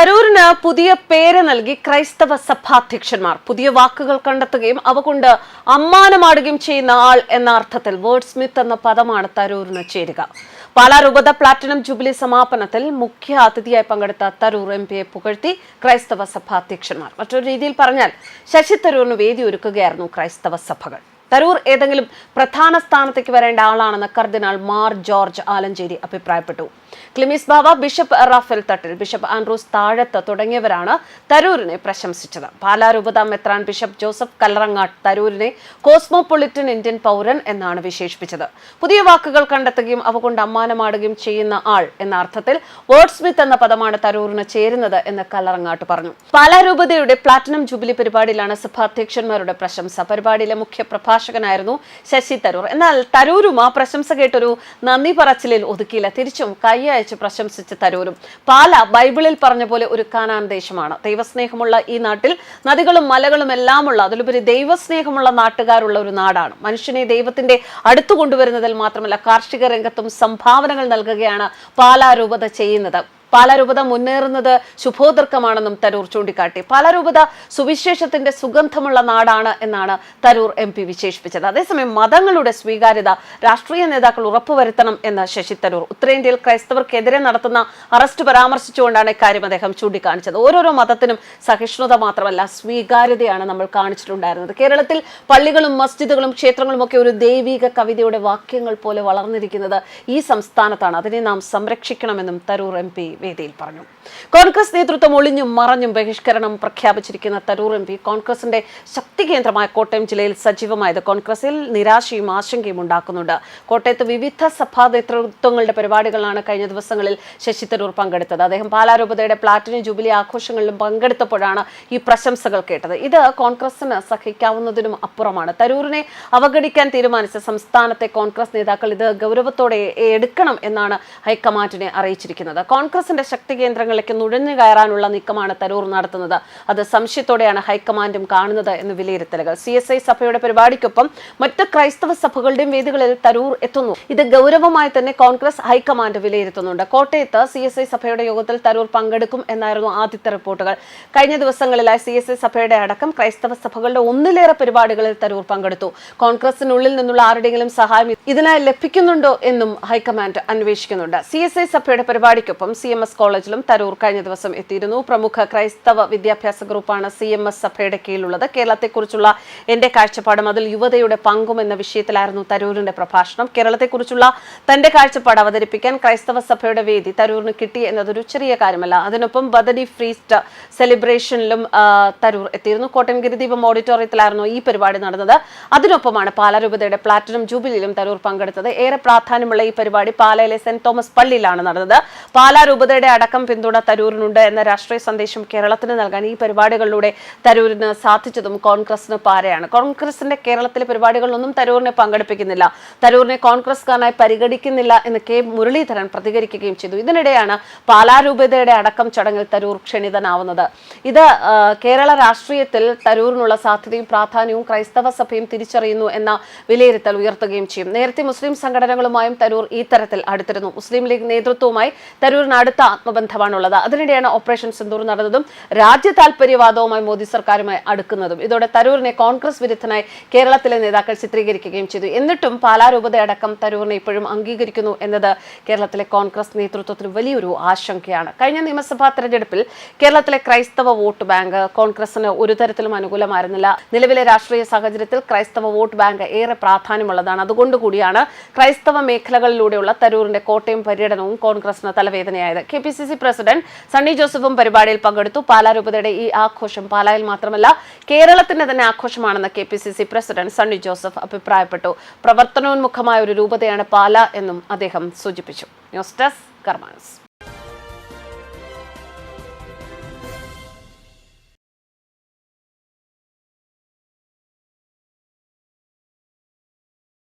തരൂരിന് പുതിയ പേര് നൽകി ക്രൈസ്തവ സഭാധ്യക്ഷന്മാർ. പുതിയ വാക്കുകൾ കണ്ടെത്തുകയും അവ കൊണ്ട് അമ്മാനമാടുകയും ചെയ്യുന്ന ആൾ എന്ന അർത്ഥത്തിൽ വേർഡ് സ്മിത്ത് എന്ന പദമാണ് തരൂരിന് ചേരുക. പാലാ പ്ലാറ്റിനം ജൂബിലി സമാപനത്തിൽ മുഖ്യ അതിഥിയായി പങ്കെടുത്ത തരൂർ എം പിയെ പുകഴ്ത്തി ക്രൈസ്തവ സഭാധ്യക്ഷന്മാർ. മറ്റൊരു രീതിയിൽ പറഞ്ഞാൽ ശശി തരൂരിന് വേദി ഒരുക്കുകയായിരുന്നു ക്രൈസ്തവ സഭകൾ. തരൂർ ഏതെങ്കിലും പ്രധാന സ്ഥാനത്തേക്ക് വരേണ്ട ആളാണെന്ന് കർദിനാൾ മാർ ജോർജ് ആലഞ്ചേരി അഭിപ്രായപ്പെട്ടു. Cleemis Bava bishop Rafale Thattil bishop Andrews Thazhath തുടങ്ങിയവരാണ് തരൂരിനെ പ്രശംസിച്ചത്. പാലാ രൂപത മെത്രാൻ ബിഷപ്പ് ജോസഫ് കല്ലറങ്ങാട്ട് തരൂരിനെ കോസ്മോപൊളിറ്റൻ ഇന്ത്യൻ പൗരൻ എന്നാണ് വിശേഷിപ്പിച്ചത്. പുതിയ വാക്കുകൾ കണ്ടെത്തുകയും അവ കൊണ്ട് അമ്മാനമാടുകയും ചെയ്യുന്ന ആൾ എന്ന അർത്ഥത്തിൽ വേർഡ് സ്മിത്ത് എന്ന പദമാണ് തരൂരിന് ചേരുന്നത് എന്ന് കല്ലറങ്ങാട്ട് പറഞ്ഞു. പാലാ രൂപതയുടെ പ്ലാറ്റിനം ജൂബിലി പരിപാടിയിലാണ് സഭാധ്യക്ഷന്മാരുടെ പ്രശംസ. പരിപാടിയിലെ മുഖ്യ പ്രഭാഷകനായിരുന്നു ശശി തരൂർ. എന്നാൽ തരൂരും ആ പ്രശംസ കേട്ടൊരു നന്ദി പറച്ചിലിൽ ഒതുക്കിയില്ല. തിരിച്ചും കൈയയച്ച് പ്രശംസിച്ച തരൂരും. പാല ബൈബിളിൽ പറഞ്ഞ പോലെ ഒരു കാനാൻ ദേശമാണ്. ദൈവസ്നേഹമുള്ള ഈ നാട്ടിൽ നദികളും മലകളും എല്ലാമുള്ള അതിലുപരി ദൈവസ്നേഹമുള്ള നാട്ടുകാരുള്ള ഒരു നാടാണ്. മനുഷ്യനെ ദൈവത്തിന്റെ അടുത്തു കൊണ്ടുവരുന്നതിൽ മാത്രമല്ല കാർഷിക രംഗത്തും സംഭാവനകൾ നൽകുകയാണ് പാലാരൂപത ചെയ്യുന്നത്. പാലാരൂപത മുന്നേറുന്നത് ശുഭോദർക്കമാണെന്നും തരൂർ ചൂണ്ടിക്കാട്ടി. പാലാരൂപത സുവിശേഷത്തിന്റെ സുഗന്ധമുള്ള നാടാണ് എന്നാണ് തരൂർ എം പി വിശേഷിപ്പിച്ചത്. അതേസമയം മതങ്ങളുടെ സ്വീകാര്യത രാഷ്ട്രീയ നേതാക്കൾ ഉറപ്പുവരുത്തണം എന്ന് ശശി തരൂർ. ഉത്തരേന്ത്യയിൽ ക്രൈസ്തവർക്കെതിരെ നടത്തുന്ന അറസ്റ്റ് പരാമർശിച്ചുകൊണ്ടാണ് ഇക്കാര്യം അദ്ദേഹം ചൂണ്ടിക്കാണിച്ചത്. ഓരോരോ മതത്തിനും സഹിഷ്ണുത മാത്രമല്ല സ്വീകാര്യതയാണ് നമ്മൾ കാണിച്ചിട്ടുണ്ടായിരുന്നത്. കേരളത്തിൽ പള്ളികളും മസ്ജിദുകളും ക്ഷേത്രങ്ങളും ഒക്കെ ഒരു ദൈവിക കവിതയുടെ വാക്യങ്ങൾ പോലെ വളർന്നിരിക്കുന്നത് ഈ സംസ്ഥാനത്താണ്. അതിനെ നാം സംരക്ഷിക്കണമെന്നും തരൂർ എം പി വേദിയിൽ പറഞ്ഞു. കോൺഗ്രസ് നേതൃത്വം ഒളിഞ്ഞും മറഞ്ഞും ബഹിഷ്കരണം പ്രഖ്യാപിച്ചിരിക്കുന്ന തരൂർ എം പി കോൺഗ്രസിന്റെ ശക്തി കേന്ദ്രമായ കോട്ടയം ജില്ലയിൽ സജീവമായത് കോൺഗ്രസിൽ നിരാശയും ആശങ്കയും ഉണ്ടാക്കുന്നുണ്ട്. കോട്ടയത്ത് വിവിധ സഭാ നേതൃത്വങ്ങളുടെ പരിപാടികളാണ് കഴിഞ്ഞ ദിവസങ്ങളിൽ ശശി തരൂർ പങ്കെടുത്തത്. അദ്ദേഹം പാലാരൂപതയുടെ പ്ലാറ്റിനം ജൂബിലി ആഘോഷങ്ങളിലും പങ്കെടുത്തപ്പോഴാണ് ഈ പ്രശംസകൾ കേട്ടത്. ഇത് കോൺഗ്രസിന് സഹിക്കാവുന്നതിനും അപ്പുറമാണ്. തരൂരിനെ അവഗണിക്കാൻ തീരുമാനിച്ച സംസ്ഥാനത്തെ കോൺഗ്രസ് നേതാക്കൾ ഇത് ഗൗരവത്തോടെ എടുക്കണം എന്നാണ് ഹൈക്കമാൻഡിനെ അറിയിച്ചിരിക്കുന്നത്. കോൺഗ്രസിന്റെ ശക്തി കേന്ദ്രങ്ങളിലേക്ക് നുഴഞ്ഞു കയറാനുള്ള നീക്കമാണ് തരൂർ നടത്തുന്നത്. അത് സംശയത്തോടെയാണ് ഹൈക്കമാൻഡും കാണുന്നത് എന്ന് വിലയിരുത്തലുകൾ. സി എസ് ഐ സഭയുടെ പരിപാടിക്കൊപ്പം മറ്റ് ക്രൈസ്തവ സഭകളുടെയും വേദികളിൽ തരൂർ എത്തുന്നു. ഇത് ഗൗരവമായി തന്നെ കോൺഗ്രസ് ഹൈക്കമാൻഡ് വിലയിരുത്തുന്നുണ്ട്. കോട്ടയത്ത് സി എസ് ഐ സഭയുടെ യോഗത്തിൽ തരൂർ പങ്കെടുക്കും എന്നായിരുന്നു ആദ്യത്തെ റിപ്പോർട്ടുകൾ. കഴിഞ്ഞ ദിവസങ്ങളിലായി സി എസ് ഐ സഭയുടെ അടക്കം ക്രൈസ്തവ സഭകളുടെ ഒന്നിലേറെ പരിപാടികളിൽ തരൂർ പങ്കെടുത്തു. കോൺഗ്രസിനുള്ളിൽ നിന്നുള്ള ആരുടെയെങ്കിലും സഹായം ഇതിനായി ലഭിക്കുന്നുണ്ടോ എന്നും ഹൈക്കമാൻഡ് അന്വേഷിക്കുന്നുണ്ട്. സി എസ് ഐ സഭയുടെ പരിപാടിക്കൊപ്പം സി എം എസ് കോളേജിലും തരൂർ കഴിഞ്ഞ ദിവസം എത്തിയിരുന്നു. പ്രമുഖ ക്രൈസ്തവ വിദ്യാഭ്യാസ ഗ്രൂപ്പാണ് സി എം എസ് സഭയുടെ കീഴിലുള്ളത്. കേരളത്തെക്കുറിച്ചുള്ള എന്റെ കാഴ്ചപ്പാടും അതിൽ യുവതയുടെ പങ്കും എന്ന വിഷയത്തിലായിരുന്നു തരൂരിന്റെ പ്രഭാഷണം. കേരളത്തെക്കുറിച്ചുള്ള തന്റെ കാഴ്ചപ്പാട് അവതരിപ്പിക്കാൻ ക്രൈസ്തവ സഭയുടെ വേദി തരൂരിന് കിട്ടി എന്നതൊരു ചെറിയ കാര്യമല്ല. അതിനൊപ്പം ബദഡി ഫ്രീസ്റ്റ് സെലിബ്രേഷനിലും തരൂർ എത്തിയിരുന്നു. കോട്ടയം ഗിരിദീപം ഓഡിറ്റോറിയത്തിലായിരുന്നു ഈ പരിപാടി നടന്നത്. അതിനൊപ്പമാണ് പാലരൂപതയുടെ പ്ലാറ്റിനം ജൂബിലിയിലും തരൂർ പങ്കെടുത്തത്. ഏറെ പ്രാധാന്യമുള്ള ഈ പരിപാടി പാലയിലെ സെന്റ് തോമസ് പള്ളിയിലാണ് നടന്നത്. പാലാ രൂപതയുടെ അടക്കം പിന്തുണ തരൂരിനുണ്ട് എന്ന രാഷ്ട്രീയ സന്ദേശം കേരളത്തിന് നൽകാൻ ഈ പരിപാടികളിലൂടെ തരൂരിന് സാധിച്ചതും കോൺഗ്രസിന് പാരയാണ്. കോൺഗ്രസിന്റെ കേരളത്തിലെ പരിപാടികളിലൊന്നും തരൂരിനെ പങ്കെടുപ്പിക്കുന്നില്ല. തരൂരിനെ കോൺഗ്രസ്കാരനായി പരിഗണിക്കുന്നില്ല എന്ന് കെ മുരളീധരൻ പ്രതികരിക്കുകയും ചെയ്തു. ഇതിനിടെയാണ് പാലാരൂപതയുടെ അടക്കം ചടങ്ങിൽ തരൂർ ക്ഷണിതനാവുന്നത്. ഇത് കേരള രാഷ്ട്രീയത്തിൽ തരൂരിനുള്ള സാധ്യതയും പ്രാധാന്യവും ക്രൈസ്തവ സഭയും തിരിച്ചറിയുന്നു എന്ന വിലയിരുത്തൽ ഉയർത്തുകയും ചെയ്യും. നേരത്തെ മുസ്ലിം സംഘടനകളുമായും തരൂർ ഈ തരത്തിൽ അടുത്തിരുന്നു. മുസ്ലിം ലീഗ് നേതൃത്വവുമായി തരൂരിന് അടുത്ത ആത്മബന്ധമാണുള്ളത് അതിനിടെയാണ് ഓപ്പറേഷൻ സിന്ദൂർ നടന്നതും രാജ്യ താല്പര്യവാദവുമായി മോദി സർക്കാരുമായി അടുക്കുന്നതും. ഇതോടെ തരൂരിനെ കോൺഗ്രസ് വിരുദ്ധനായി കേരളത്തിലെ നേതാക്കൾ ചിത്രീകരിക്കുകയും ചെയ്തു. എന്നിട്ടും പാലാരൂപതയടക്കം തരൂരിനെ ഇപ്പോഴും അംഗീകരിക്കുന്നു എന്നത് കേരളത്തിലെ കോൺഗ്രസ് നേതൃത്വത്തിന് വലിയൊരു ആശങ്കയാണ്. കഴിഞ്ഞ നിയമസഭാ തെരഞ്ഞെടുപ്പിൽ കേരളത്തിലെ ക്രൈസ്തവ വോട്ട് ബാങ്ക് കോൺഗ്രസിന് ഒരു തരത്തിലും അനുകൂലമായിരുന്നില്ല. നിലവിലെ രാഷ്ട്രീയ സാഹചര്യത്തിൽ ക്രൈസ്തവ വോട്ട് ബാങ്ക് ഏറെ പ്രാധാന്യമുള്ളതാണ്. അതുകൊണ്ടുകൂടിയാണ് ക്രൈസ്തവ മേഖലകളിലൂടെയുള്ള തരൂരിന്റെ കോട്ടയം പര്യടനവും കോൺഗ്രസിന് തലവേദനയായത്. K P C C president Sunny ജോസഫും പരിപാടിയിൽ പങ്കെടുത്തു. പാലാ രൂപതയുടെ ഈ ആഘോഷം പാലായിൽ മാത്രമല്ല കേരളത്തിന്റെ തന്നെ ആഘോഷമാണെന്ന് K P C C president Sunny Joseph അഭിപ്രായപ്പെട്ടു. പ്രവർത്തനോന്മുഖമായ ഒരു രൂപതയാണ് പാല എന്നും അദ്ദേഹം സൂചിപ്പിച്ചു. News desk Karmanas.